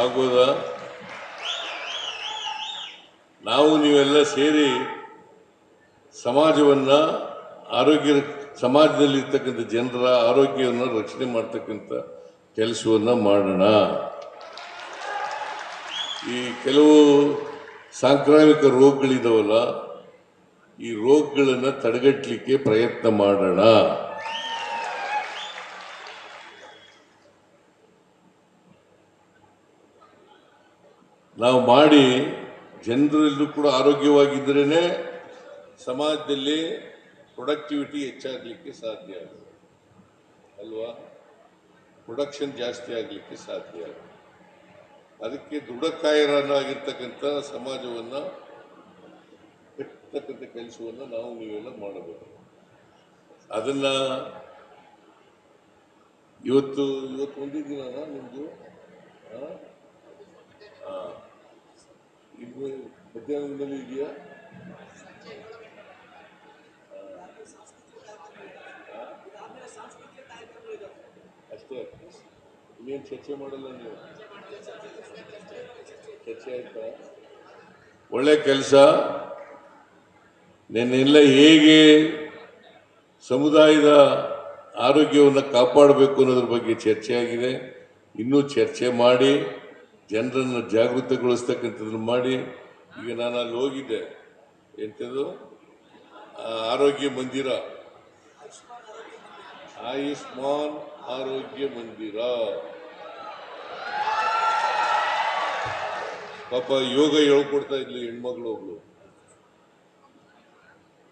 ಆಗೋದಾ ನಾವು ನೀವೆಲ್ಲ ಸೇರಿ ಸಮಾಜವನ್ನ ಆರೋಗ್ಯ ಸಮಾಜದಲ್ಲಿರ್ತಕ್ಕಂಥ ಜನರ ಆರೋಗ್ಯವನ್ನು ರಕ್ಷಣೆ ಮಾಡ್ತಕ್ಕಂಥ ಕೆಲಸವನ್ನ ಮಾಡೋಣ. ಈ ಕೆಲವು ಸಾಂಕ್ರಾಮಿಕ ರೋಗಗಳಿದಾವಲ್ಲ, ಈ ರೋಗಗಳನ್ನು ತಡೆಗಟ್ಟಲಿಕ್ಕೆ ಪ್ರಯತ್ನ ಮಾಡೋಣ. ನಾವು ಮಾಡಿ ಜನರೆಲ್ಲರೂ ಕೂಡ ಆರೋಗ್ಯವಾಗಿದ್ದರೇ ಸಮಾಜದಲ್ಲಿ ಪ್ರೊಡಕ್ಟಿವಿಟಿ ಹೆಚ್ಚಾಗಲಿಕ್ಕೆ ಸಾಧ್ಯ ಅಲ್ವಾ? ಪ್ರೊಡಕ್ಷನ್ ಜಾಸ್ತಿ ಆಗಲಿಕ್ಕೆ ಸಾಧ್ಯ ಅದಕ್ಕೆ ದೃಢಕಾಯರನ್ನಾಗಿರ್ತಕ್ಕಂಥ ಸಮಾಜವನ್ನು ಕಟ್ಟತಕ್ಕಂಥ ಕೆಲಸವನ್ನು ನಾವು ನೀವೆಲ್ಲ ಮಾಡಬೇಕು. ಅದನ್ನು ಇವತ್ತು ಇವತ್ತು ಒಂದಿದ್ದೀನಲ್ಲ ನಿಮ್ಮದು ಇನ್ನು ಮಧ್ಯಾಹ್ನದಲ್ಲಿ ಇದೆಯಾ? ಅಷ್ಟೇ. ಇನ್ನೇನು ಚರ್ಚೆ ಮಾಡಲ್ಲ ನೀವು? ಚರ್ಚೆ ಆಯ್ತಾ? ಒಳ್ಳೆ ಕೆಲಸ. ನೆನ್ನೆಲ್ಲ ಹೇಗೆ ಸಮುದಾಯದ ಆರೋಗ್ಯವನ್ನು ಕಾಪಾಡಬೇಕು ಅನ್ನೋದ್ರ ಬಗ್ಗೆ ಚರ್ಚೆ ಆಗಿದೆ ಇನ್ನೂ ಚರ್ಚೆ ಮಾಡಿ. ಜನರನ್ನು ಜಾಗೃತಗೊಳಿಸ್ತಕ್ಕಂಥದ್ದನ್ನು ಮಾಡಿ ಈಗ ನಾನು ಅಲ್ಲಿ ಹೋಗಿದ್ದೆ. ಎಂಥದ್ದು? ಆರೋಗ್ಯ ಮಂದಿರ. ಆಯುಷ್ಮಾನ್ ಆರೋಗ್ಯ ಮಂದಿರ. ಪಾಪ ಯೋಗ ಹೇಳ್ಕೊಡ್ತಾ ಇದ್ಲು ಹೆಣ್ಮಗಳು ಒಬ್ಳು.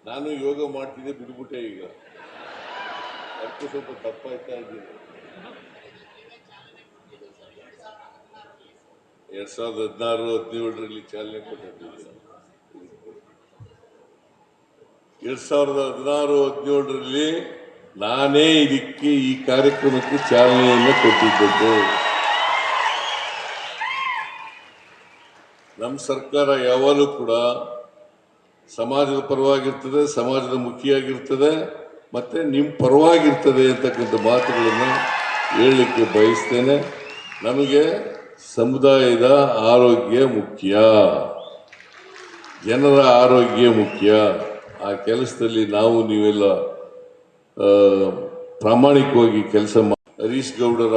ನಾನು ಯೋಗ ಮಾಡ್ತಿದ್ದೆ ಬಿಡ್ಬಿಟ್ಟೆ ಈಗ. ಅದಕ್ಕೆ ಸ್ವಲ್ಪ ತಪ್ಪಾಯ್ತಾ ಇದ್ದೀನಿ. ಎರಡ್ ಸಾವಿರದ ಹದಿನಾರು, ಹದಿನೇಳರಲ್ಲಿ ಚಾಲನೆ ಕೊಟ್ಟಿದ್ದೀವಿ. ಎರಡು ಸಾವಿರದ ಹದಿನಾರು, ಹದಿನೇಳರಲ್ಲಿ ನಾನೇ ಇದಕ್ಕೆ ಈ ಕಾರ್ಯಕ್ರಮಕ್ಕೆ ಚಾಲನೆಯನ್ನು ಕೊಟ್ಟಿದ್ದದ್ದು. ನಮ್ಮ ಸರ್ಕಾರ ಯಾವಾಗಲೂ ಕೂಡ ಸಮಾಜದ ಪರವಾಗಿರ್ತದೆ, ಸಮಾಜದ ಮುಖಿಯಾಗಿರ್ತದೆ, ಮತ್ತೆ ನಿಮ್ಮ ಪರವಾಗಿರ್ತದೆ ಅಂತಕ್ಕಂಥ ಮಾತುಗಳನ್ನು ಹೇಳಲಿಕ್ಕೆ ಬಯಸ್ತೇನೆ. ನಮಗೆ ಸಮುದಾಯದ ಆರೋಗ್ಯ ಮುಖ್ಯ. ಜನರ ಆರೋಗ್ಯ ಮುಖ್ಯ. ಆ ಕೆಲಸದಲ್ಲಿ ನಾವು ನೀವೆಲ್ಲ ಪ್ರಾಮಾಣಿಕವಾಗಿ ಕೆಲಸ ಮಾ, ಹರೀಶ್ ಗೌಡರ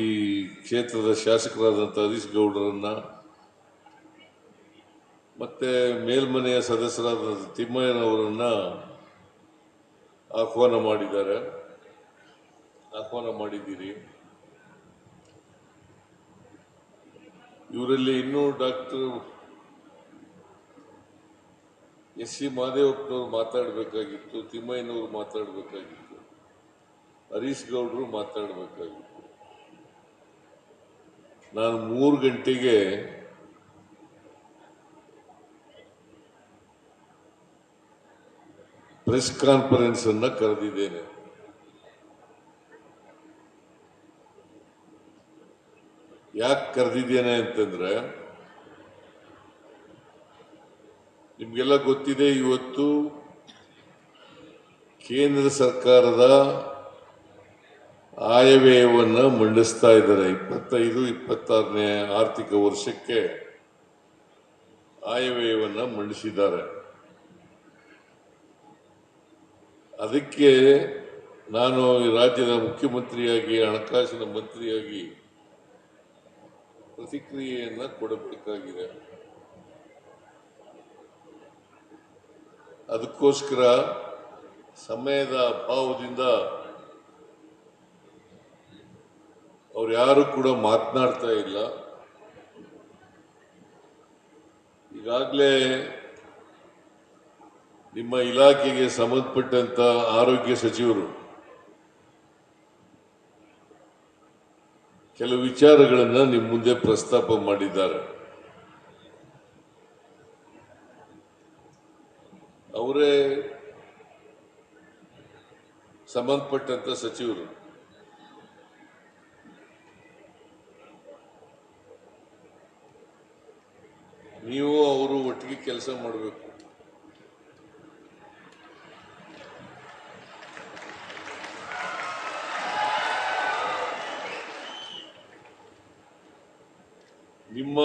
ಈ ಕ್ಷೇತ್ರದ ಶಾಸಕರಾದಂಥ ಹರೀಶ್ ಗೌಡರನ್ನ, ಮತ್ತೆ ಮೇಲ್ಮನೆಯ ಸದಸ್ಯರಾದ ತಿಮ್ಮಯ್ಯನವರನ್ನ ಆಹ್ವಾನ ಮಾಡಿದ್ದಾರೆ. ಆಹ್ವಾನ ಮಾಡಿದ್ದೀರಿ. ಇವರಲ್ಲಿ ಇನ್ನೂ ಡಾಕ್ಟರ್ ಎಸ್ ಸಿ ಮಹದೇವಪ್ಪನವ್ರು ಮಾತಾಡಬೇಕಾಗಿತ್ತು, ತಿಮ್ಮಯ್ಯನವರು ಮಾತಾಡಬೇಕಾಗಿತ್ತು, ಹರೀಶ್ ಗೌಡರು ಮಾತಾಡಬೇಕಾಗಿತ್ತು. ನಾನು ಮೂರು ಗಂಟೆಗೆ ಪ್ರೆಸ್ ಕಾನ್ಫರೆನ್ಸ್ ಅನ್ನ ಕರೆದಿದ್ದೇನೆ. ಯಾಕೆ ಕರೆದಿದ್ದೇನೆ ಅಂತಂದ್ರೆ, ನಿಮಗೆಲ್ಲ ಗೊತ್ತಿದೆ ಇವತ್ತು ಕೇಂದ್ರ ಸರ್ಕಾರದ ಆಯವ್ಯಯವನ್ನು ಮಂಡಿಸ್ತಾ ಇದ್ದಾರೆ. ಇಪ್ಪತ್ತೈದು, ಇಪ್ಪತ್ತಾರನೇ ಆರ್ಥಿಕ ವರ್ಷಕ್ಕೆ ಆಯವ್ಯಯವನ್ನು ಮಂಡಿಸಿದ್ದಾರೆ. ಅದಕ್ಕೆ ನಾನು ರಾಜ್ಯದ ಮುಖ್ಯಮಂತ್ರಿಯಾಗಿ, ಹಣಕಾಸಿನ ಮಂತ್ರಿಯಾಗಿ ಪ್ರತಿಕ್ರಿಯೆಯನ್ನ ಕೊಡಬೇಕಾಗಿದೆ. ಅದಕ್ಕೋಸ್ಕರ ಸಮಯದ ಅಭಾವದಿಂದ ಅವ್ರು ಯಾರು ಕೂಡ ಮಾತನಾಡ್ತಾ ಇಲ್ಲ. ಈಗಾಗಲೇ ನಿಮ್ಮ ಇಲಾಖೆಗೆ ಸಂಬಂಧಪಟ್ಟಂತ ಆರೋಗ್ಯ ಸಚಿವರು ಕೆಲವು ವಿಚಾರಗಳನ್ನು ನಿಮ್ಮ ಮುಂದೆ ಪ್ರಸ್ತಾಪ ಮಾಡಿದ್ದಾರೆ. ಅವರೇ ಸಂಬಂಧಪಟ್ಟಂತ ಸಚಿವರು. ನೀವು ಅವರು ಒಟ್ಟಿಗೆ ಕೆಲಸ ಮಾಡಬೇಕು ನಿಮ್ಮ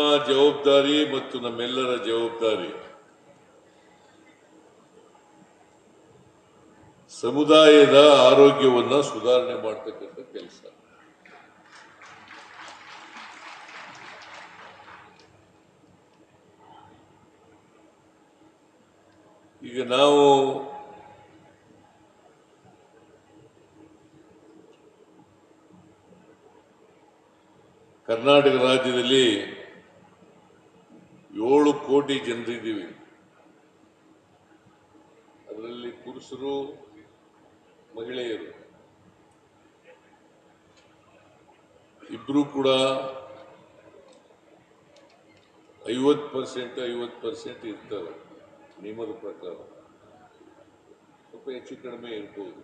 ಜವಾಬ್ದಾರಿ ಮತ್ತು ನಮ್ಮೆಲ್ಲರ ಜವಾಬ್ದಾರಿ. ಸಮುದಾಯದ ಆರೋಗ್ಯವನ್ನ ಸುಧಾರಣೆ ಮಾಡ್ತಕ್ಕಂಥ ಕೆಲಸ. ಈಗ ನಾವು ಕರ್ನಾಟಕ ರಾಜ್ಯದಲ್ಲಿ ಏಳು ಕೋಟಿ ಜನರಿದ್ದೀವಿ. ಅದರಲ್ಲಿ ಪುರುಷರು, ಮಹಿಳೆಯರು. ಇಬ್ರು ಕೂಡ ಐವತ್ತು ಪರ್ಸೆಂಟ್ ಐವತ್ತು ಪರ್ಸೆಂಟ್ ಇರ್ತಾರೆ, ನಿಯಮದ ಪ್ರಕಾರ. ಸ್ವಲ್ಪ ಹೆಚ್ಚು ಕಡಿಮೆ ಇರ್ಬೋದು.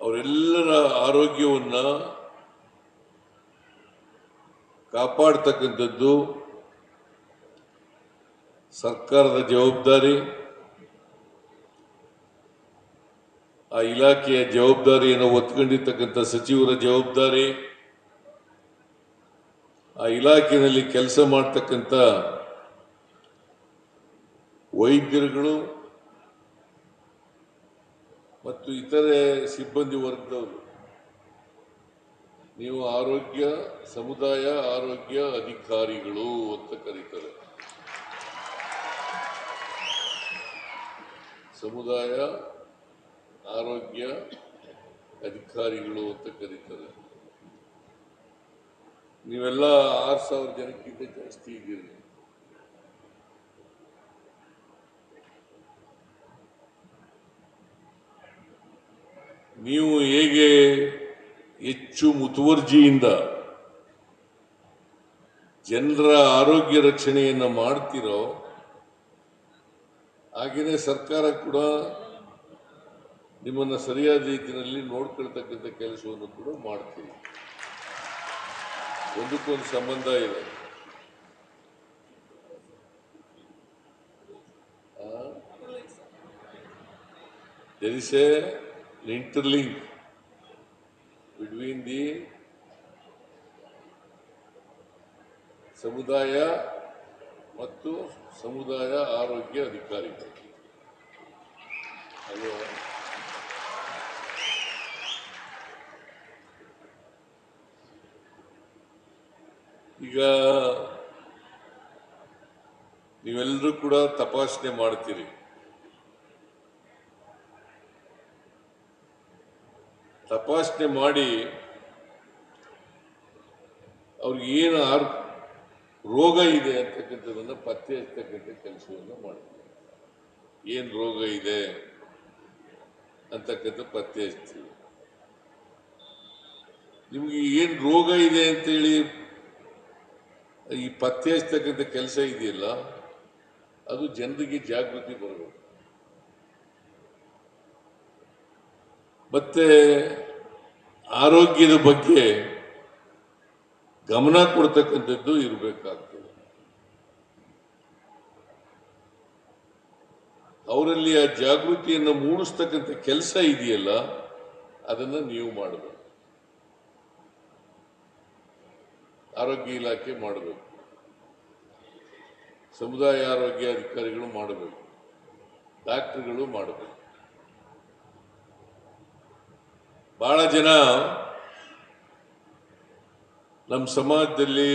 ಅವರೆಲ್ಲರ ಆರೋಗ್ಯವನ್ನ ಕಾಪಾಡ್ತಕ್ಕಂಥದ್ದು ಸರ್ಕಾರದ ಜವಾಬ್ದಾರಿ, ಆ ಇಲಾಖೆಯ ಜವಾಬ್ದಾರಿಯನ್ನು ಒತ್ಕೊಂಡಿರ್ತಕ್ಕಂಥ ಸಚಿವರ ಜವಾಬ್ದಾರಿ, ಆ ಇಲಾಖೆಯಲ್ಲಿ ಕೆಲಸ ಮಾಡ್ತಕ್ಕಂಥ ವೈದ್ಯರುಗಳು ಮತ್ತು ಇತರೆ ಸಿಬ್ಬಂದಿ ವರ್ಗದವರು. ನೀವು ಆರೋಗ್ಯ, ಸಮುದಾಯ ಆರೋಗ್ಯ ಅಧಿಕಾರಿಗಳು ಅಂತ ಕರೀತಾರೆ. ಸಮುದಾಯ, ಆರೋಗ್ಯ ಅಧಿಕಾರಿಗಳು ಅಂತ ಕರೀತಾರೆ. ನೀವೆಲ್ಲ ಆರು ಸಾವಿರ ಜನಕ್ಕಿಂತ ಜಾಸ್ತಿ ಇದ್ದೀರಿ. ನೀವು ಹೇಗೆ ಹೆಚ್ಚು ಮುತುವರ್ಜಿಯಿಂದ ಜನರ ಆರೋಗ್ಯ ರಕ್ಷಣೆಯನ್ನು ಮಾಡ್ತಿರೋ ಹಾಗೆಯೇ ಸರ್ಕಾರ ಕೂಡ ನಿಮ್ಮನ್ನು ಸರಿಯಾದ ರೀತಿಯಲ್ಲಿ ನೋಡ್ಕೊಳ್ತಕ್ಕಂಥ ಕೆಲಸವನ್ನು ಕೂಡ ಮಾಡ್ತೀವಿ. ಒಂದಕ್ಕೊಂದು ಸಂಬಂಧ ಇದೆ. there interlink between the ಸಮುದಾಯ ಮತ್ತು ಸಮುದಾಯ ಆರೋಗ್ಯ ಅಧಿಕಾರಿಗಳು. ಅದು ಈಗ ನೀವೆಲ್ಲರೂ ಕೂಡ ತಪಾಸಣೆ ಮಾಡ್ತೀರಿ. ತಪಾಸಣೆ ಮಾಡಿ ಅವ್ರಿಗೆ ಏನು ಆರ್ ರೋಗ ಇದೆ ಅಂತಕ್ಕಂಥದ್ದನ್ನು ಪತ್ತೆ ಹಚ್ಚತಕ್ಕಂಥ ಕೆಲಸವನ್ನು ಮಾಡ್ತೀವಿ ಏನು ರೋಗ ಇದೆ ಅಂತಕ್ಕಂಥ ಪತ್ತೆ ಹಚ್ತೀವಿ ನಿಮ್ಗೆ ಏನು ರೋಗ ಇದೆ ಅಂತೇಳಿ ಈ ಪತ್ತೆ ಹಚ್ಚತಕ್ಕಂಥ ಕೆಲಸ ಇದೆಯಲ್ಲ, ಅದು ಜನರಿಗೆ ಜಾಗೃತಿ ಬರಬೇಕು. ಮತ್ತೆ ಆರೋಗ್ಯದ ಬಗ್ಗೆ ಗಮನ ಕೊಡ್ತಕ್ಕಂಥದ್ದು ಇರಬೇಕಾಗ್ತದೆ. ಅವರಲ್ಲಿ ಆ ಜಾಗೃತಿಯನ್ನು ಮೂಡಿಸ್ತಕ್ಕಂಥ ಕೆಲಸ ಇದೆಯಲ್ಲ, ಅದನ್ನು ನೀವು ಮಾಡಬೇಕು. ಆರೋಗ್ಯ ಇಲಾಖೆ ಮಾಡಬೇಕು. ಸಮುದಾಯ ಆರೋಗ್ಯ ಅಧಿಕಾರಿಗಳು ಮಾಡಬೇಕು. ಡಾಕ್ಟರ್ಗಳು ಮಾಡಬೇಕು. ಬಹಳ ಜನ ನಮ್ಮ ಸಮಾಜದಲ್ಲಿ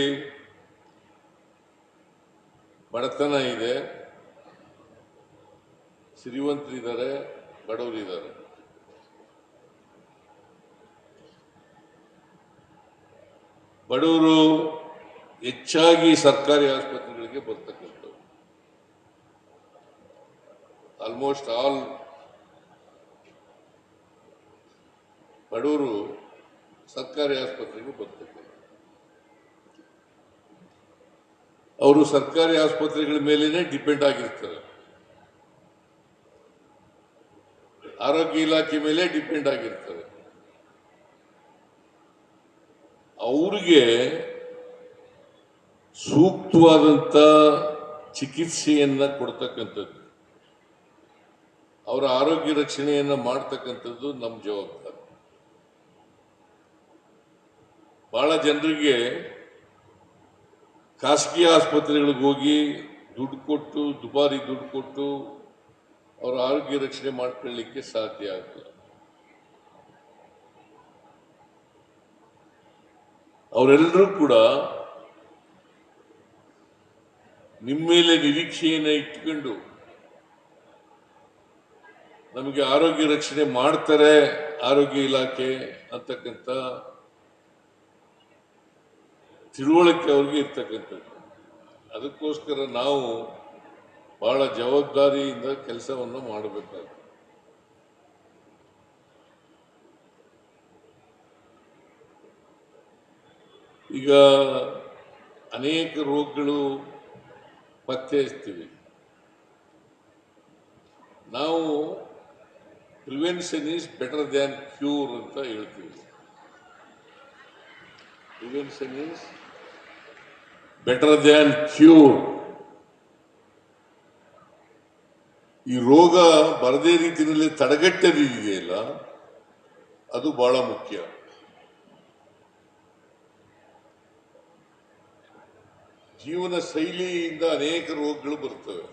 ಬಡತನ ಇದೆ. ಶ್ರೀವಂತರಿದ್ದಾರೆ ಬಡವರಿದ್ದಾರೆ. ಬಡವರು ಹೆಚ್ಚಾಗಿ ಸರ್ಕಾರಿ ಆಸ್ಪತ್ರೆಗಳಿಗೆ ಬರ್ತಕ್ಕಂಥವ್ರು. ಆಲ್ಮೋಸ್ಟ್ ಆಲ್ ಬಡವರು ಸರ್ಕಾರಿ ಆಸ್ಪತ್ರೆಗೆ ಬರ್ತಾರೆ ಅವರು ಸರ್ಕಾರಿ ಆಸ್ಪತ್ರೆಗಳ ಮೇಲೇನೆ ಡಿಪೆಂಡ್ ಆಗಿರ್ತಾರೆ. ಆರೋಗ್ಯ ಇಲಾಖೆ ಮೇಲೆ ಡಿಪೆಂಡ್ ಆಗಿರ್ತಾರೆ. ಅವ್ರಿಗೆ ಸೂಕ್ತವಾದಂತ ಚಿಕಿತ್ಸೆಯನ್ನ ಕೊಡ್ತಕ್ಕಂಥದ್ದು, ಅವರ ಆರೋಗ್ಯ ರಕ್ಷಣೆಯನ್ನ ಮಾಡ್ತಕ್ಕಂಥದ್ದು ನಮ್ಮ ಜವಾಬ್ದಾರಿ. ಬಹಳ ಜನರಿಗೆ ಖಾಸಗಿ ಆಸ್ಪತ್ರೆಗಳಿಗೆ ಹೋಗಿ ದುಡ್ಡು ಕೊಟ್ಟು, ದುಬಾರಿ ದುಡ್ಡು ಕೊಟ್ಟು ಅವರ ಆರೋಗ್ಯ ರಕ್ಷಣೆ ಮಾಡ್ಕೊಳ್ಳಿಕ್ಕೆ ಸಾಧ್ಯ ಆಗಲ್ಲ ಅವರೆಲ್ಲರೂ ಕೂಡ ನಿಮ್ಮ ಮೇಲೆ ನಿರೀಕ್ಷೆಯನ್ನು ಇಟ್ಕೊಂಡು ನಮಗೆ ಆರೋಗ್ಯ ರಕ್ಷಣೆ ಮಾಡ್ತಾರೆ, ಆರೋಗ್ಯ ಇಲಾಖೆ ಅಂತಕ್ಕಂಥ ತಿಳುವಳಿಕೆ ಅವ್ರಿಗೆ ಇರ್ತಕ್ಕಂಥದ್ದು. ಅದಕ್ಕೋಸ್ಕರ ನಾವು ಬಹಳ ಜವಾಬ್ದಾರಿಯಿಂದ ಕೆಲಸವನ್ನು ಮಾಡಬೇಕಾಗ್ತದೆ. ಈಗ ಅನೇಕ ರೋಗಗಳು ಪತ್ತೆ ಹಚ್ತೀವಿ ನಾವು prevention is better than cure ಅಂತ ಹೇಳ್ತೀವಿ. Prevention is better than cure ಈ ರೋಗ ಬರದೇ ರೀತಿಯಲ್ಲಿ ತಡೆಗಟ್ಟದಿದೆಯಲ್ಲ ಅದು ಬಹಳ ಮುಖ್ಯ. ಜೀವನ ಶೈಲಿಯಿಂದ ಅನೇಕ ರೋಗಗಳು ಬರ್ತವೆ.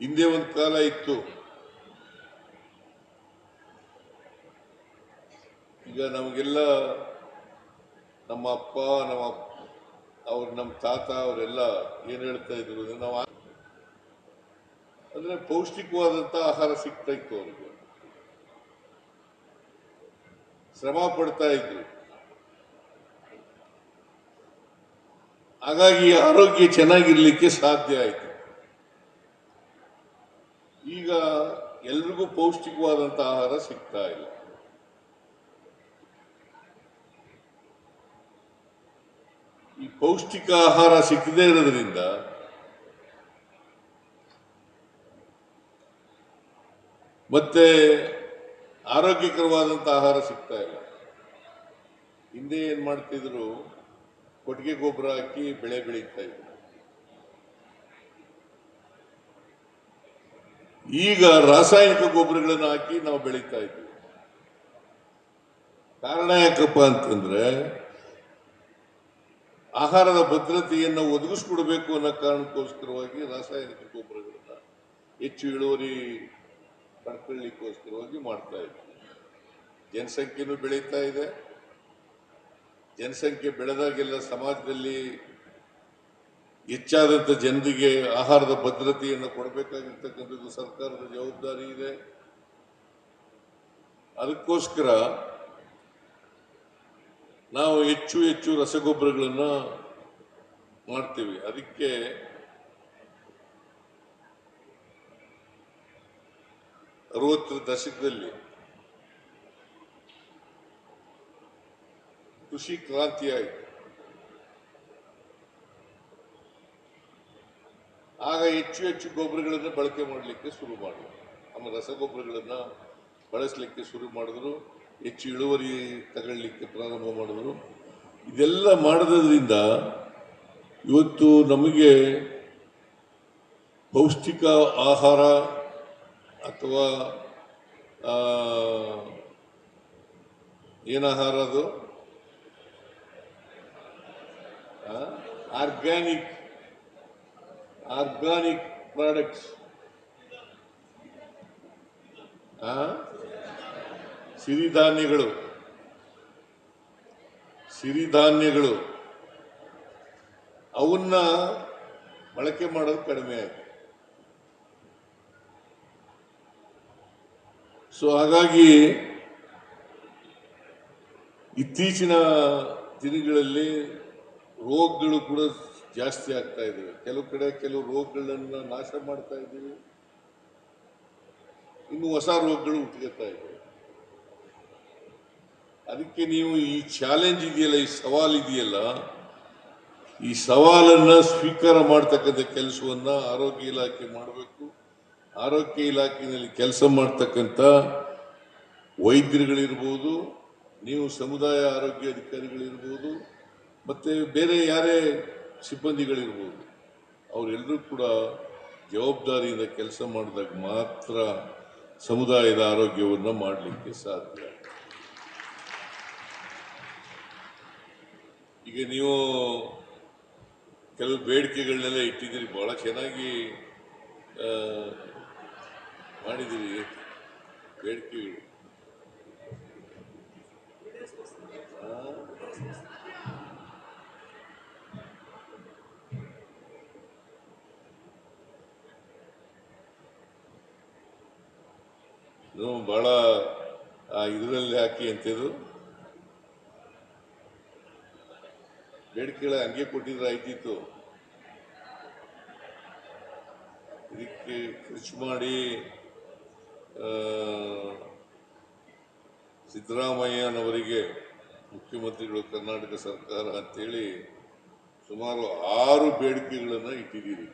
ಹಿಂದೆ ಒಂದು ಕಾಲ ಇತ್ತು. ಈಗ ನಮಗೆಲ್ಲ ನಮ್ಮ ಅಪ್ಪ, ನಮ್ಮ ಅವ್ರು ನಮ್ಮ ತಾತ, ಅವರೆಲ್ಲ ಏನ್ ಹೇಳ್ತಾ ಇದ್ರು ನಾವು ಅಂದರೆ ಪೌಷ್ಟಿಕವಾದಂತ ಆಹಾರ ಸಿಗ್ತಾ ಇತ್ತು ಅವ್ರಿಗೆ. ಶ್ರಮ ಪಡ್ತಾ ಇದ್ರು. ಹಾಗಾಗಿ ಆರೋಗ್ಯ ಚೆನ್ನಾಗಿರ್ಲಿಕ್ಕೆ ಸಾಧ್ಯ ಆಯ್ತು. ಈಗ ಎಲ್ರಿಗೂ ಪೌಷ್ಟಿಕವಾದಂತ ಆಹಾರ ಸಿಗ್ತಾ ಇಲ್ಲ ಈ ಪೌಷ್ಟಿಕ ಆಹಾರ ಸಿಕ್ಕದೇ ಇರೋದ್ರಿಂದ ಮತ್ತೆ ಆರೋಗ್ಯಕರವಾದಂಥ ಆಹಾರ ಸಿಗ್ತಾ ಇಲ್ಲ. ಹಿಂದೆ ಏನು ಮಾಡ್ತಿದ್ರು? ಕೊಟ್ಟಿಗೆ ಗೊಬ್ಬರ ಹಾಕಿ ಬೆಳೆ ಬೆಳೀತಾ ಇದ್ರು. ಈಗ ರಾಸಾಯನಿಕ ಗೊಬ್ಬರಗಳನ್ನು ಹಾಕಿ ನಾವು ಬೆಳೀತಾ ಇದ್ವಿ. ಕಾರಣ ಯಾಕಪ್ಪ ಅಂತಂದ್ರೆ ಆಹಾರದ ಭದ್ರತೆಯನ್ನು ಒದಗಿಸ್ಕೊಡ್ಬೇಕು ಅನ್ನೋ ಕಾರಣಕ್ಕೋಸ್ಕರವಾಗಿ ರಾಸಾಯನಿಕ ಗೊಬ್ಬರಗಳನ್ನ ಹೆಚ್ಚು ಇಳುವರಿ ಪಡ್ಕೊಳ್ಳಿಕ್ಕೋಸ್ಕರವಾಗಿ ಮಾಡ್ತಾ ಇದ್ವಿ. ಜನಸಂಖ್ಯೆನೂ ಬೆಳೀತಾ ಇದೆ. ಜನಸಂಖ್ಯೆ ಬೆಳೆದಾಗೆಲ್ಲ ಸಮಾಜದಲ್ಲಿ ಹೆಚ್ಚಾದಂಥ ಜನರಿಗೆ ಆಹಾರದ ಭದ್ರತೆಯನ್ನು ಕೊಡಬೇಕಾಗಿರ್ತಕ್ಕಂಥದ್ದು ಸರ್ಕಾರದ ಜವಾಬ್ದಾರಿ ಇದೆ. ಅದಕ್ಕೋಸ್ಕರ ನಾವು ಹೆಚ್ಚು ಹೆಚ್ಚು ರಸಗೊಬ್ಬರಗಳನ್ನು ಮಾಡ್ತೀವಿ. ಅದಕ್ಕೆ ಅರವತ್ತರ ದಶಕದಲ್ಲಿ ಕೃಷಿ ಕ್ರಾಂತಿ ಆಯಿತು. ಆಗ ಹೆಚ್ಚು ಹೆಚ್ಚು ಗೊಬ್ಬರಗಳನ್ನು ಬಳಕೆ ಮಾಡಲಿಕ್ಕೆ ಶುರು ಮಾಡಿದ್ರು. ನಮ್ಮ ರಸಗೊಬ್ಬರಗಳನ್ನು ಬಳಸಲಿಕ್ಕೆ ಶುರು ಮಾಡಿದ್ರು. ಹೆಚ್ಚು ಇಳುವರಿ ತಗೊಳ್ಳಿಕ್ಕೆ ಪ್ರಾರಂಭ ಮಾಡಿದ್ರು. ಇದೆಲ್ಲ ಮಾಡೋದ್ರಿಂದ ಇವತ್ತು ನಮಗೆ ಪೌಷ್ಟಿಕ ಆಹಾರ ಅಥವಾ ಏನು ಆಹಾರ ಅದು? Organic organic products. ಸಿರಿಧಾನ್ಯಗಳು. ಸಿರಿಧಾನ್ಯಗಳು. ಅವನ್ನ ಬಳಕೆ ಮಾಡೋದು ಕಡಿಮೆ ಆಯಿತು. ಸೊ ಹಾಗಾಗಿ ಇತ್ತೀಚಿನ ದಿನಗಳಲ್ಲಿ ರೋಗಗಳು ಕೂಡ ಜಾಸ್ತಿ ಆಗ್ತಾ ಇದೆ ಕೆಲವು ಕಡೆ ಕೆಲವು ರೋಗಗಳನ್ನ ನಾಶ ಮಾಡ್ತಾ ಇದ್ದೀವಿ ಇನ್ನು ಹೊಸ ರೋಗಗಳು ಹುಟ್ಟುತ್ತಾ ಇದ್ದಾವೆ ಅದಕ್ಕೆ ನೀವು ಈ ಚಾಲೆಂಜ್ ಇದೆಯಲ್ಲ, ಈ ಸವಾಲ್ ಇದೆಯಲ್ಲ, ಈ ಸವಾಲನ್ನ ಸ್ವೀಕಾರ ಮಾಡ್ತಕ್ಕಂಥ ಕೆಲಸವನ್ನ ಆರೋಗ್ಯ ಇಲಾಖೆ ಮಾಡಬೇಕು. ಆರೋಗ್ಯ ಇಲಾಖೆಯಲ್ಲಿ ಕೆಲಸ ಮಾಡ್ತಕ್ಕಂಥ ವೈದ್ಯರುಗಳಿರ್ಬೋದು, ನೀವು ಸಮುದಾಯ ಆರೋಗ್ಯ ಅಧಿಕಾರಿಗಳಿರ್ಬೋದು, ಮತ್ತೆ ಬೇರೆ ಯಾರೇ ಸಿಬ್ಬಂದಿಗಳಿರ್ಬೋದು ಅವರೆಲ್ಲರೂ ಕೂಡ ಜವಾಬ್ದಾರಿಯಿಂದ ಕೆಲಸ ಮಾಡಿದಾಗ ಮಾತ್ರ ಸಮುದಾಯದ ಆರೋಗ್ಯವನ್ನು ಮಾಡಲಿಕ್ಕೆ ಸಾಧ್ಯ. ಈಗ ನೀವು ಕೆಲವು ಬೇಡಿಕೆಗಳನ್ನೆಲ್ಲ ಇಟ್ಟಿದ್ದೀರಿ ಬಹಳ ಚೆನ್ನಾಗಿ ಮಾಡಿದ್ದೀರಿ ಬೇಡಿಕೆಗಳು. ಭಾಳ ಇದರಲ್ಲಿ ಹಾಕಿ ಅಂತಿದ್ದು. ಬೇಡಿಕೆಗಳ ಹಂಗೆ ಕೊಟ್ಟಿದ್ರೆ ಆಯ್ತಿತ್ತು. ಇದಕ್ಕೆ ಖರ್ಚು ಮಾಡಿ ಸಿದ್ದರಾಮಯ್ಯನವರಿಗೆ ಮುಖ್ಯಮಂತ್ರಿಗಳು ಕರ್ನಾಟಕ ಸರ್ಕಾರ ಅಂತೇಳಿ ಸುಮಾರು ಆರು ಬೇಡಿಕೆಗಳನ್ನು ಇಟ್ಟಿದ್ದೀರಿ.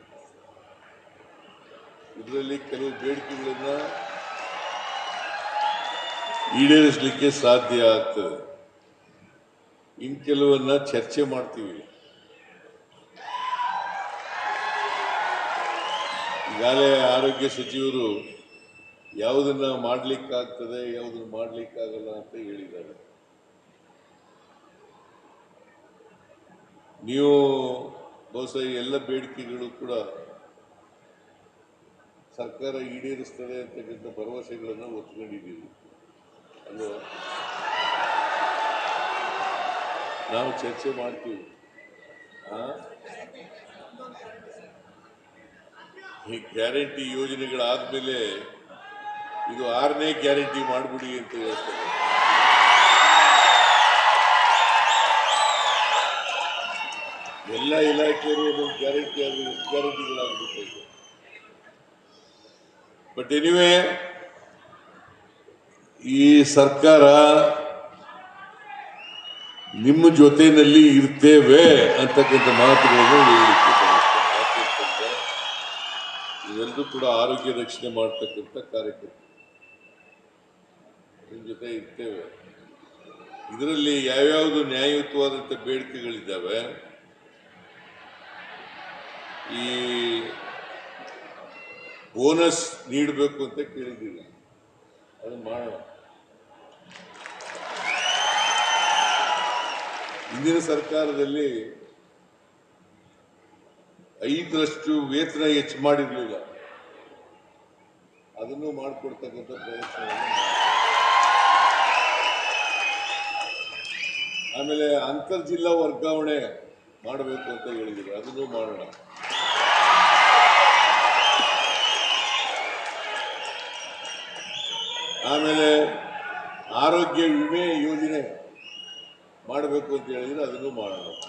ಇದರಲ್ಲಿ ಕೆಲವು ಬೇಡಿಕೆಗಳನ್ನು ಈಡೇರಿಸಲಿಕ್ಕೆ ಸಾಧ್ಯ ಆಗ್ತದೆ. ಇನ್ ಕೆಲವನ್ನ ಚರ್ಚೆ ಮಾಡ್ತೀವಿ. ಈಗಾಗಲೇ ಆರೋಗ್ಯ ಸಚಿವರು ಯಾವುದನ್ನ ಮಾಡ್ಲಿಕ್ಕಾಗ್ತದೆ, ಯಾವುದನ್ನು ಮಾಡ್ಲಿಕ್ಕಾಗಲ್ಲ ಅಂತ ಹೇಳಿದ್ದಾರೆ. ನೀವು ಬಹುಶಃ ಎಲ್ಲ ಬೇಡಿಕೆಗಳು ಕೂಡ ಸರ್ಕಾರ ಈಡೇರಿಸ್ತದೆ ಅಂತಕ್ಕಂಥ ಭರವಸೆಗಳನ್ನು ಒತ್ಕೊಂಡಿದ್ದೀವಿ ಅಲ್ವಾ? ನಾವು ಚರ್ಚೆ ಮಾಡ್ತೀವಿ? ಈ ಗ್ಯಾರಂಟಿ ಯೋಜನೆಗಳಾದ್ಮೇಲೆ ಇದು ಆರನೇ ಗ್ಯಾರಂಟಿ ಮಾಡ್ಬಿಡಿ ಅಂತ ಹೇಳ್ತಾರೆ. ಎಲ್ಲ ಇಲಾಖೆಯವರು ಅದು ಗ್ಯಾರಂಟಿ ಗ್ಯಾರಂಟಿಗಳಾಗ್ಬಿಟ್ಟು ಬಟ್ ಎನಿವೆ ಈ ಸರ್ಕಾರ ನಿಮ್ಮ ಜೊತೆಯಲ್ಲಿ ಇರ್ತೇವೆ ಅಂತಕ್ಕಂಥ ಮಾತುಗಳನ್ನು ಹೇಳಲಿಕ್ಕೆ ಬಯಸ್ತೇನೆ. ಇವೆಲ್ಲರೂ ಕೂಡ ಆರೋಗ್ಯ ರಕ್ಷಣೆ ಮಾಡ್ತಕ್ಕಂಥ ಕಾರ್ಯಕ್ರಮ. ನಿಮ್ಮ ಜೊತೆ ಇರ್ತೇವೆ. ಇದರಲ್ಲಿ ಯಾವ್ಯಾವುದು ನ್ಯಾಯಯುತವಾದಂಥ ಬೇಡಿಕೆಗಳಿದ್ದಾವೆ? ಈ ಬೋನಸ್ ನೀಡಬೇಕು ಅಂತ ಕೇಳಿದ್ದೀವಿ. ಅದನ್ನು ಮಾಡೋಣ. ಹಿಂದಿನ ಸರ್ಕಾರದಲ್ಲಿ ಐದರಷ್ಟು ವೇತನ ಹೆಚ್ಚು ಮಾಡಿರಲಿಲ್ಲ. ಅದನ್ನು ಮಾಡಿಕೊಡ್ತಕ್ಕಂಥ ಪ್ರಯತ್ನ ಆಮೇಲೆ ಅಂತರ್ ಜಿಲ್ಲಾ ವರ್ಗಾವಣೆ ಮಾಡಬೇಕು ಅಂತ ಹೇಳಿದ್ರು. ಅದನ್ನು ಮಾಡೋಣ. ಆಮೇಲೆ ಆರೋಗ್ಯ ವಿಮೆ ಯೋಜನೆ ಮಾಡಬೇಕು ಅಂತ ಹೇಳಿದ್ರೆ ಅದನ್ನು ಮಾಡಬೇಕು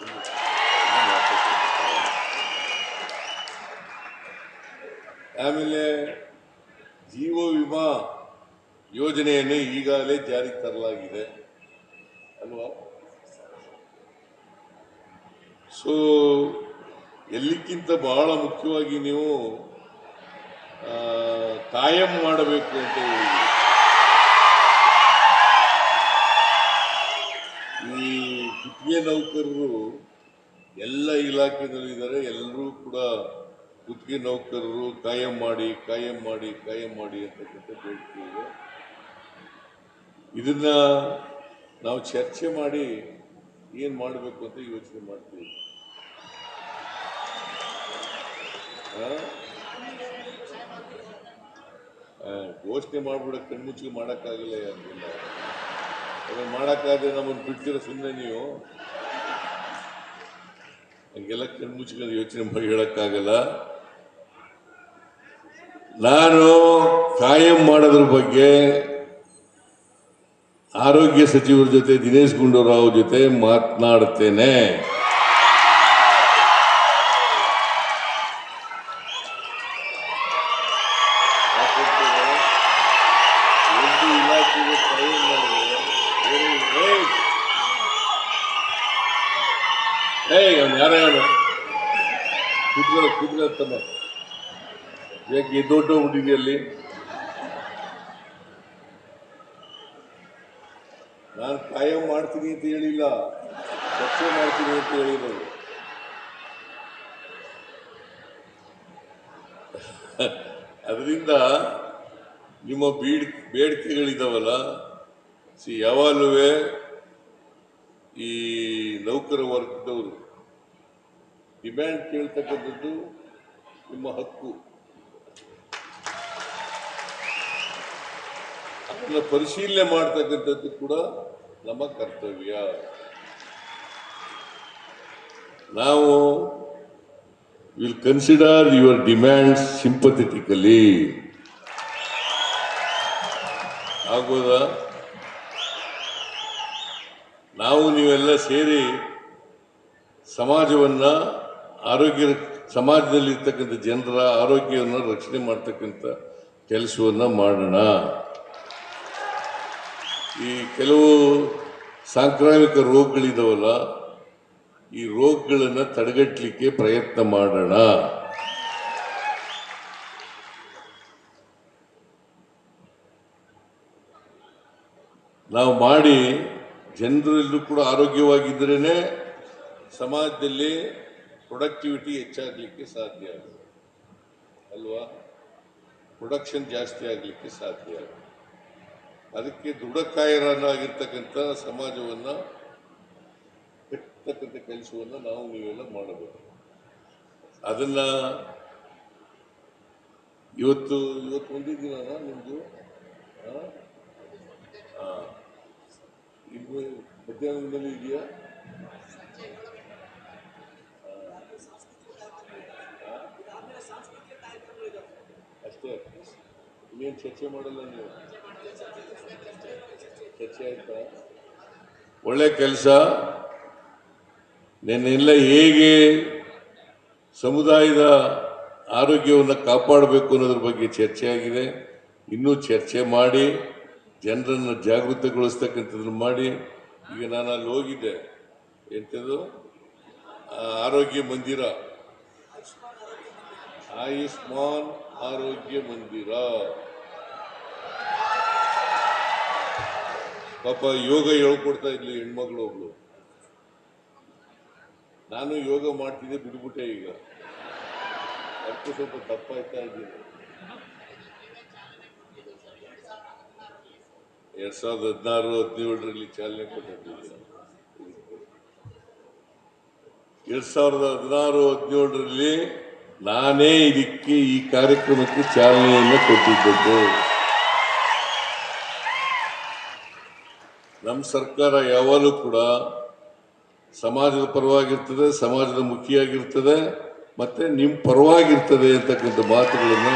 ಆಮೇಲೆ ಜೀವ ವಿಮಾ ಯೋಜನೆಯನ್ನು ಈಗಾಗಲೇ ಜಾರಿಗೆ ತರಲಾಗಿದೆ ಅಲ್ವಾ? ಸೊ ಎಲ್ಲಿಕ್ಕಿಂತ ಬಹಳ ಮುಖ್ಯವಾಗಿ ನೀವು ಕಾಯಂ ಮಾಡಬೇಕು ಅಂತ ಹೇಳಿದ್ರಿ ನೌಕರರು ಎಲ್ಲ ಇಲಾಖೆದಲ್ಲಿದ್ದಾರೆ ಎಲ್ಲರೂ ಕೂಡ ಗುತ್ತಿಗೆ ನೌಕರರು ಕಾಯಂ ಮಾಡಿ ಕಾಯಂ ಮಾಡಿ ಕಾಯಂ ಮಾಡಿ ಅಂತಕ್ಕಂಥ ಬೇಡಿಕೆ ಇದೆ. ಇದನ್ನ ನಾವು ಚರ್ಚೆ ಮಾಡಿ ಏನ್ ಮಾಡಬೇಕು ಅಂತ ಯೋಚನೆ ಮಾಡ್ತೀವಿ. ಘೋಷಣೆ ಮಾಡ್ಬಿಡ ಕಣ್ಮುಚ್ಚಿಗೆ ಮಾಡೋಕ್ಕಾಗಲ್ಲ ಅದನ್ನ ಮಾಡೋಕ್ಕಾದ್ರೆ ನಮ್ಮನ್ನು ಬಿಡ್ತೀರ ಸುಮ್ಮನೆ ನೀವು. ಹಂಗೆಲ್ಲ ಕಣ್ಮುಚ್ಕೊಂಡು ಯೋಚನೆ ಮಾಡಿ ಹೇಳಕ್ಕಾಗಲ್ಲ. ನಾನು ಕಾಯಂ ಮಾಡೋದ್ರ ಬಗ್ಗೆ ಆರೋಗ್ಯ ಸಚಿವರ ಜೊತೆ ದಿನೇಶ್ ಗುಂಡೂರಾವ್ ಜೊತೆ ಮಾತನಾಡ್ತೇನೆ ಯಾಕಂತಂದ್ರೆ ಒಂದು ಇಲಾಖೆಗೆ ಕಾಯಂ ಮಾಡಿದ್ರೆ ಬೇರೆ- ಏಯ್! ಏಯ್ ಅವ್ನು ಯಾರೇ ಅವನು ಕುದ್ರ ಕುದ್ರ ತಮ್ಮ ಹುಡುಗಿಯಲ್ಲಿ. ನಾನು ಕಾಯಂ ಮಾಡ್ತೀನಿ ಅಂತ ಹೇಳಿಲ್ಲ. ಚರ್ಚೆ ಮಾಡ್ತೀನಿ ಅಂತ ಹೇಳಿರೋದು. ಅದರಿಂದ ನಿಮ್ಮ ಬೀಡ್, ಬೇಡಿಕೆಗಳಿದಾವಲ್ಲ. ಸಿ ಯಾವಾಗಲೂ ಈ ನೌಕರ ವರ್ಗದವರು ಡಿಮ್ಯಾಂಡ್ ಕೇಳ್ತಕ್ಕಂಥದ್ದು ನಿಮ್ಮ ಹಕ್ಕು. ಅದನ್ನ ಪರಿಶೀಲನೆ ಮಾಡ್ತಕ್ಕಂಥದ್ದು ಕೂಡ ನಮ್ಮ ಕರ್ತವ್ಯ. ನಾವು will consider your demands sympathetically ಆಗೋದಾ? ನಾವು ನೀವೆಲ್ಲ ಸೇರಿ ಸಮಾಜವನ್ನ ಆರೋಗ್ಯ, ಸಮಾಜದಲ್ಲಿರ್ತಕ್ಕಂಥ ಜನರ ಆರೋಗ್ಯವನ್ನು ರಕ್ಷಣೆ ಮಾಡ್ತಕ್ಕಂಥ ಕೆಲಸವನ್ನು ಮಾಡೋಣ. ಈ ಕೆಲವು ಸಾಂಕ್ರಾಮಿಕ ರೋಗಗಳಿದಾವಲ್ಲ, ಈ ರೋಗಗಳನ್ನು ತಡೆಗಟ್ಟಲಿಕ್ಕೆ ಪ್ರಯತ್ನ ಮಾಡೋಣ. ನಾವು ಮಾಡಿ ಜನರೆಲ್ಲರೂ ಕೂಡ ಆರೋಗ್ಯವಾಗಿದ್ದರೇನೆ ಸಮಾಜದಲ್ಲಿ ಪ್ರೊಡಕ್ಟಿವಿಟಿ ಹೆಚ್ಚಾಗಲಿಕ್ಕೆ ಸಾಧ್ಯ ಆಗುತ್ತೆ. ಅಲ್ವಾ? ಪ್ರೊಡಕ್ಷನ್ ಜಾಸ್ತಿ ಆಗಲಿಕ್ಕೆ ಸಾಧ್ಯ ಅದಕ್ಕೆ ದೃಢಕಾಯರನ್ನಾಗಿರ್ತಕ್ಕಂಥ ಸಮಾಜವನ್ನು ಕಟ್ಟತಕ್ಕಂಥ ಕೆಲಸವನ್ನು ನಾವು ನೀವೆಲ್ಲ ಮಾಡಬೇಕು ಅದನ್ನ ಇವತ್ತು ಇವತ್ತು ಒಂದಿದ್ದೀನ ನಿಮ್ಮದು ಆ? ಆ. ಇನ್ನು ಮಧ್ಯಾಹ್ನದಲ್ಲಿ ಇದೆಯಾ ಅಷ್ಟೇ ಇನ್ನೇನು ಚರ್ಚೆ ಮಾಡಲ್ಲ ನೀವು? ಚರ್ಚೆ ಆಯ್ತಾ? ಒಳ್ಳೆ ಕೆಲಸ. ನಿನ್ನೆಲ್ಲ ಹೇಗೆ ಸಮುದಾಯದ ಆರೋಗ್ಯವನ್ನು ಕಾಪಾಡಬೇಕು ಅನ್ನೋದ್ರ ಬಗ್ಗೆ ಚರ್ಚೆ ಆಗಿದೆ. ಇನ್ನೂ ಚರ್ಚೆ ಮಾಡಿ, ಜನರನ್ನು ಜಾಗೃತಗೊಳಿಸ್ತಕ್ಕಂಥದ್ದನ್ನು ಮಾಡಿ. ಈಗ ನಾನು ಅಲ್ಲಿ ಹೋಗಿದ್ದೆ. ಎಂಥದ್ದು? ಆರೋಗ್ಯ ಮಂದಿರ. ಆಯುಷ್ಮಾನ್ ಆರೋಗ್ಯ ಮಂದಿರ. ಪಾಪ ಯೋಗ ಹೇಳ್ಕೊಡ್ತಾ ಇದ್ಲು ಹೆಣ್ಮಗಳು ಒಬ್ಳು. ನಾನು ಯೋಗ ಮಾಡ್ತಿದ್ದೆ ಬಿಡ್ಬಿಟ್ಟೆ ಈಗ. ಅದಕ್ಕೂ ಸ್ವಲ್ಪ ತಪ್ಪಾಯ್ತಾ ಇದ್ದೀನಿ. ಎರಡ್ ಸಾವಿರದ ಹದಿನಾರು, ಹದಿನೇಳರಲ್ಲಿ ಚಾಲನೆ ಕೊಟ್ಟಿದ್ದೀನಿ. ಎರಡ್ ಸಾವಿರದ ಹದಿನಾರು, ಹದಿನೇಳರಲ್ಲಿ ನಾನೇ ಇದಕ್ಕೆ ಈ ಕಾರ್ಯಕ್ರಮಕ್ಕೆ ಚಾಲನೆಯನ್ನು ಕೊಟ್ಟಿದ್ದದ್ದು. ನಮ್ಮ ಸರ್ಕಾರ ಯಾವಾಗಲೂ ಕೂಡ ಸಮಾಜದ ಪರವಾಗಿರ್ತದೆ, ಸಮಾಜದ ಮುಖಿಯಾಗಿರ್ತದೆ, ಮತ್ತು ನಿಮ್ಮ ಪರವಾಗಿರ್ತದೆ ಅಂತಕ್ಕಂಥ ಮಾತುಗಳನ್ನು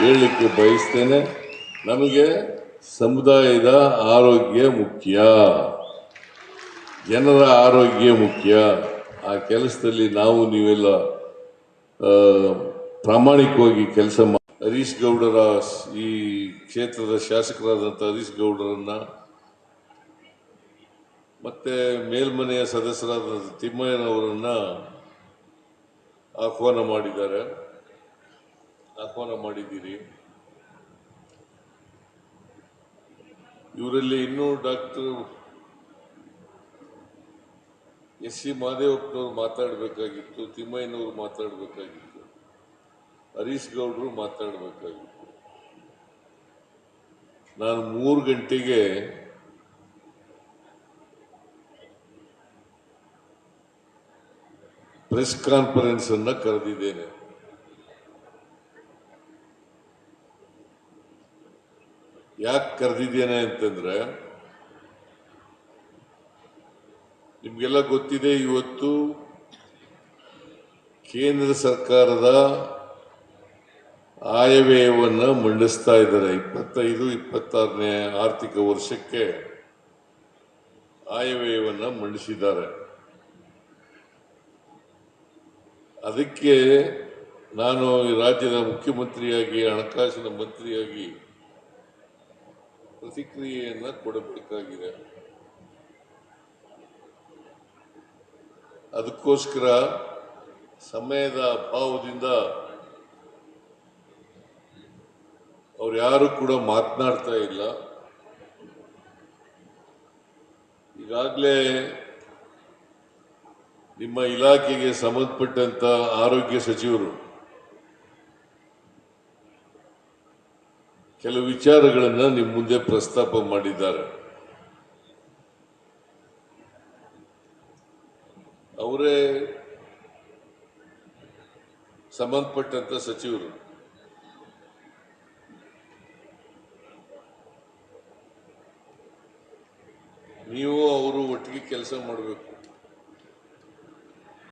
ಹೇಳಲಿಕ್ಕೆ ಬಯಸ್ತೇನೆ. ನಮಗೆ ಸಮುದಾಯದ ಆರೋಗ್ಯ ಮುಖ್ಯ. ಜನರ ಆರೋಗ್ಯ ಮುಖ್ಯ. ಆ ಕೆಲಸದಲ್ಲಿ ನಾವು ನೀವೆಲ್ಲ ಪ್ರಾಮಾಣಿಕವಾಗಿ ಕೆಲಸ ಹರೀಶ್ ಗೌಡರ ಈ ಕ್ಷೇತ್ರದ ಶಾಸಕರಾದಂಥ ಹರೀಶ್ ಗೌಡರನ್ನ ಮತ್ತೆ ಮೇಲ್ಮನೆಯ ಸದಸ್ಯರಾದ ತಿಮ್ಮಯ್ಯನವರನ್ನು ಆಹ್ವಾನ ಮಾಡಿದ್ದಾರೆ. ಆಹ್ವಾನ ಮಾಡಿದ್ದೀರಿ. ಇವರಲ್ಲಿ ಇನ್ನೂ ಡಾಕ್ಟರ್ ಎಸ್ ಸಿ ಮಹದೇವಪ್ಪನವ್ರು ಮಾತಾಡಬೇಕಾಗಿತ್ತು, ತಿಮ್ಮಯ್ಯನವರು ಮಾತಾಡಬೇಕಾಗಿತ್ತು, ಹರೀಶ್ ಗೌಡರು ಮಾತಾಡಬೇಕಾಗಿತ್ತು. ನಾನು ಮೂರು ಗಂಟೆಗೆ ಪ್ರೆಸ್ ಕಾನ್ಫರೆನ್ಸ್ ಅನ್ನ ಕರೆದಿದ್ದೇನೆ. ಯಾಕೆ ಕರೆದಿದ್ದೇನೆ ಅಂತಂದ್ರೆ, ನಿಮ್ಗೆಲ್ಲ ಗೊತ್ತಿದೆ ಇವತ್ತು ಕೇಂದ್ರ ಸರ್ಕಾರದ ಆಯವ್ಯಯವನ್ನು ಮಂಡಿಸ್ತಾ ಇದ್ದಾರೆ. ಇಪ್ಪತ್ತೈದು, ಇಪ್ಪತ್ತಾರನೇ ಆರ್ಥಿಕ ವರ್ಷಕ್ಕೆ ಆಯವ್ಯಯವನ್ನು ಮಂಡಿಸಿದ್ದಾರೆ. ಅದಕ್ಕೆ ನಾನು ಈ ರಾಜ್ಯದ ಮುಖ್ಯಮಂತ್ರಿಯಾಗಿ, ಹಣಕಾಸಿನ ಮಂತ್ರಿಯಾಗಿ ಪ್ರತಿಕ್ರಿಯೆಯನ್ನು ಕೊಡಬೇಕಾಗಿದೆ. ಅದಕ್ಕೋಸ್ಕರ ಸಮಯದ ಅಭಾವದಿಂದ ಅವ್ರು ಯಾರು ಕೂಡ ಮಾತನಾಡ್ತಾ ಇಲ್ಲ. ಈಗಾಗಲೇ ನಿಮ್ಮ ಇಲಾಖೆಗೆ ಸಂಬಂಧಪಟ್ಟಂತ ಆರೋಗ್ಯ ಸಚಿವರು, ಕೆಲವು ವಿಚಾರಗಳನ್ನು ನಿಮ್ಮ ಮುಂದೆ ಪ್ರಸ್ತಾಪ ಮಾಡಿದ್ದಾರೆ. ಅವರೇ ಸಂಬಂಧಪಟ್ಟಂತ ಸಚಿವರು, ನೀವು ಅವರು ಒಟ್ಟಿಗೆ ಕೆಲಸ ಮಾಡಬೇಕು.